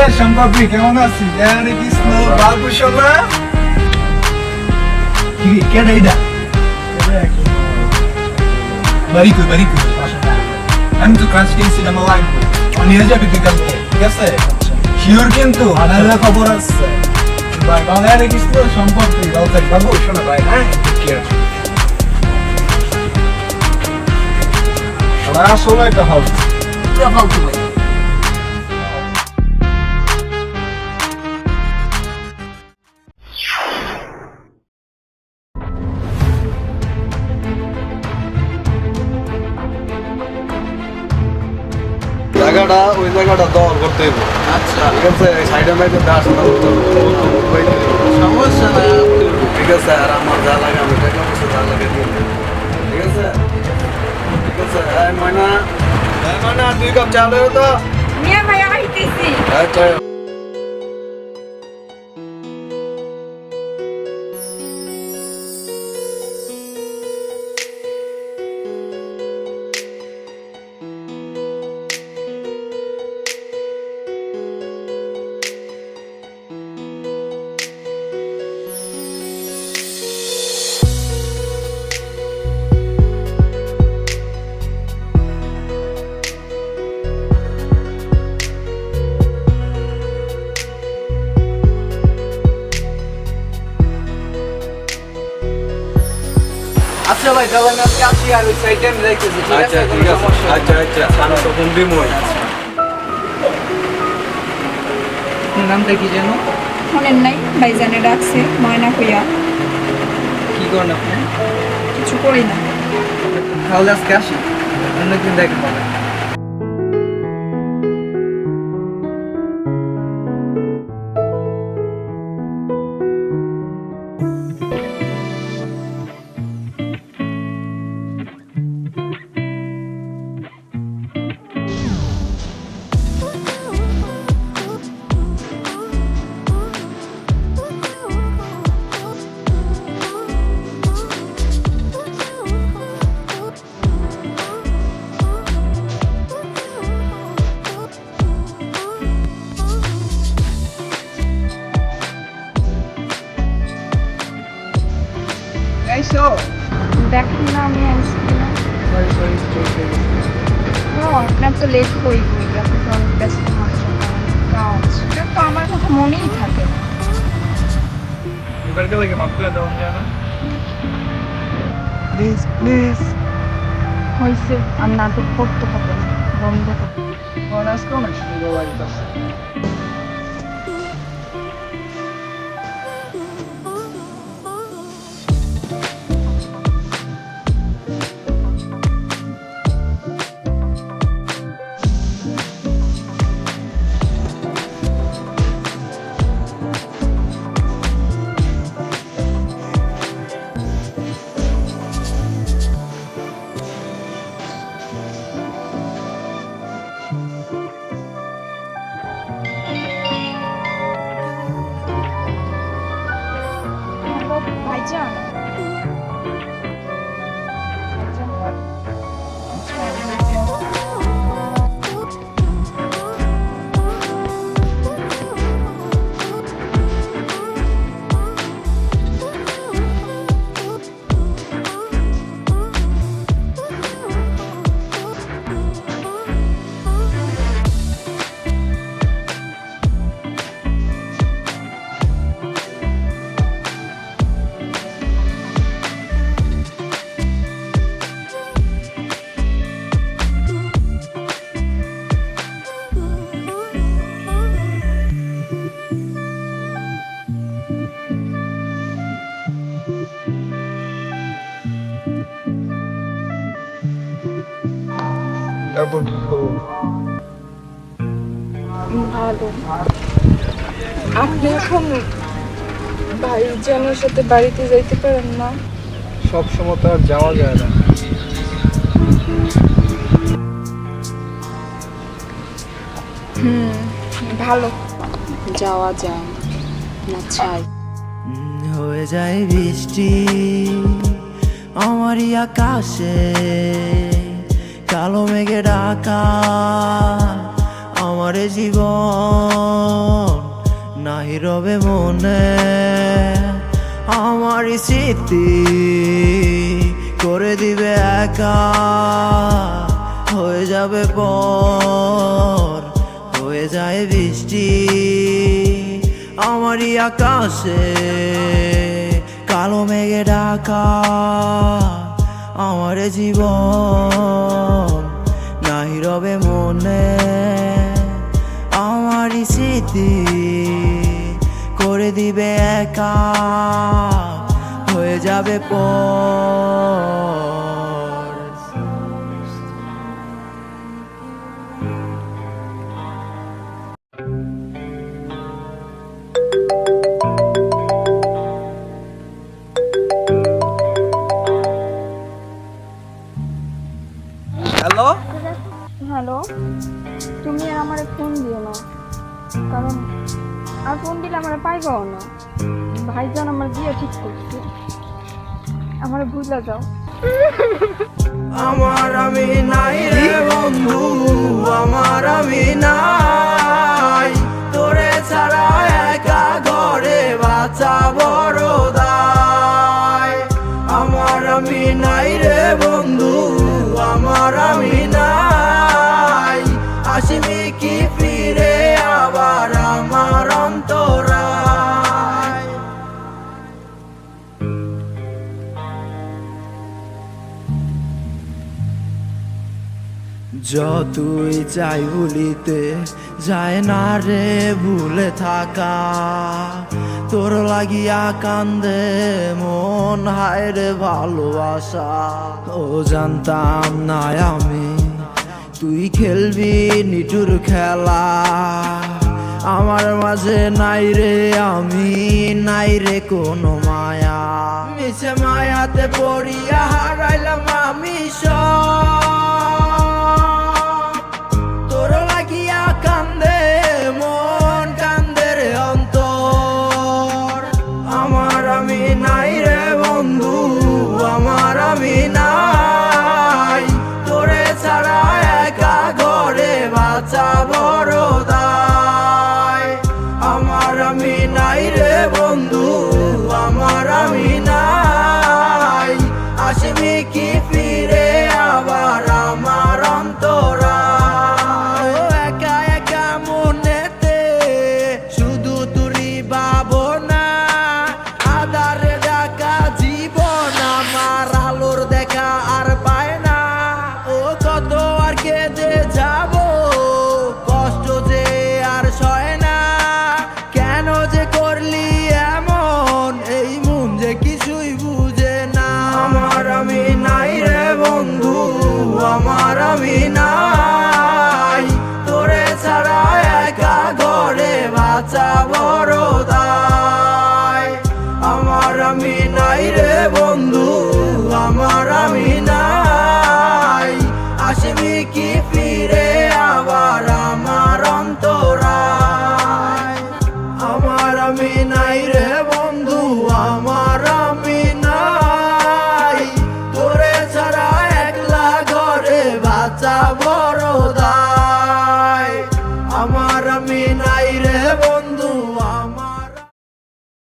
আরে কিরে কেমন আছিস আরে কৃষ্ণ বাবু কি কেডা এটা বাড়ি কই বাড়ি কই আমি তো ক্রাশ কিনছি না মালা নিয়ে যাবি তুই কালকে ঠিক আছে শিওর কিন্তু আনালে খবর আছে ভাই বাংলা আরে কৃষ্ণ সম্পর্কে ভালো বাবু শোনা ভাই হ্যাঁ কেয়ার ওরা আসলে একটা ভালো পুরো ফালতু ভাই জায়গাটা ওই জায়গাটা দখল করতে হবে। আচ্ছা। ঠিক আছে? সাইডে মাইডে দাস না সমস্যা না। ঠিক আছে আর আমার যা লাগে আমি টাকা পয়সা যা লাগে ঠিক আছে? ঠিক আছে। এই ময়না। এই ময়না দুই কাপ চা লও তো। মিয়া ভাই আইতেছি আচ্ছা আচ্ছা ভাই তাহলে আমি আজকে আসি আর ওই সাইডে আমি যাইতেছি ঠিক আছে? আচ্ছা ঠিক আছে। আচ্ছা আচ্ছা আমি তো ফোন দিমই। নামটা কি জানো শোনেন নাই ভাইজানে ডাকছে ময়না কইয়া। কি করেন আপনি? কিছু করি না। তাহলে আজকে আসি অন্যদিন দেখা হবে। দেখেন না আমি আপনার তো লেট হই হই আপনি তো অনেক ব্যস্ত মানুষ কাজ তো আমার কথা মনেই থাকে করে হয়েছে আর নাটক করতে হবে না বন্ধ করতে তারপর ভালো। আপনি এখন ভাইজানের সাথে বাড়িতে যাইতে পারেন না। সব সময় তো আর যাওয়া যায় না। হুম ভালো। যাওয়া যায় না চাই। হয়ে যায় বৃষ্টি আমারই আকাশে। কালো মেঘে ঢাকা আমার জীবন। নাই রবে মনে আমার স্মৃতি করে দিবে একা। হয়ে যাবে পর, হয়ে যায় বৃষ্টি। আমারই আকাশে কালো মেঘে ঢাকা আমার জীবন নাই রবে মনে। আমার স্মৃতি করে দিবে একা হয়ে যাবে পর আমার করছি আমার ভুলে যাও আমার আমি নাই রে বন্ধু, আমার আমি নাই। তোরে ছাড়া একা ঘরে বাঁচা বড় যতই চাই ভুলিতে যায় না রে ভুলে থাকা। তোর লাগিয়া কান্দে মন, হায় রে ভালোবাসা। ও জানতাম না আমি তুই খেলবি নিটুর খেলা। আমার মাঝে নাই রে আমি, নাই রে কোনো মায়া। মিছে মায়াতে পড়িয়া হারাইলাম আমি সব।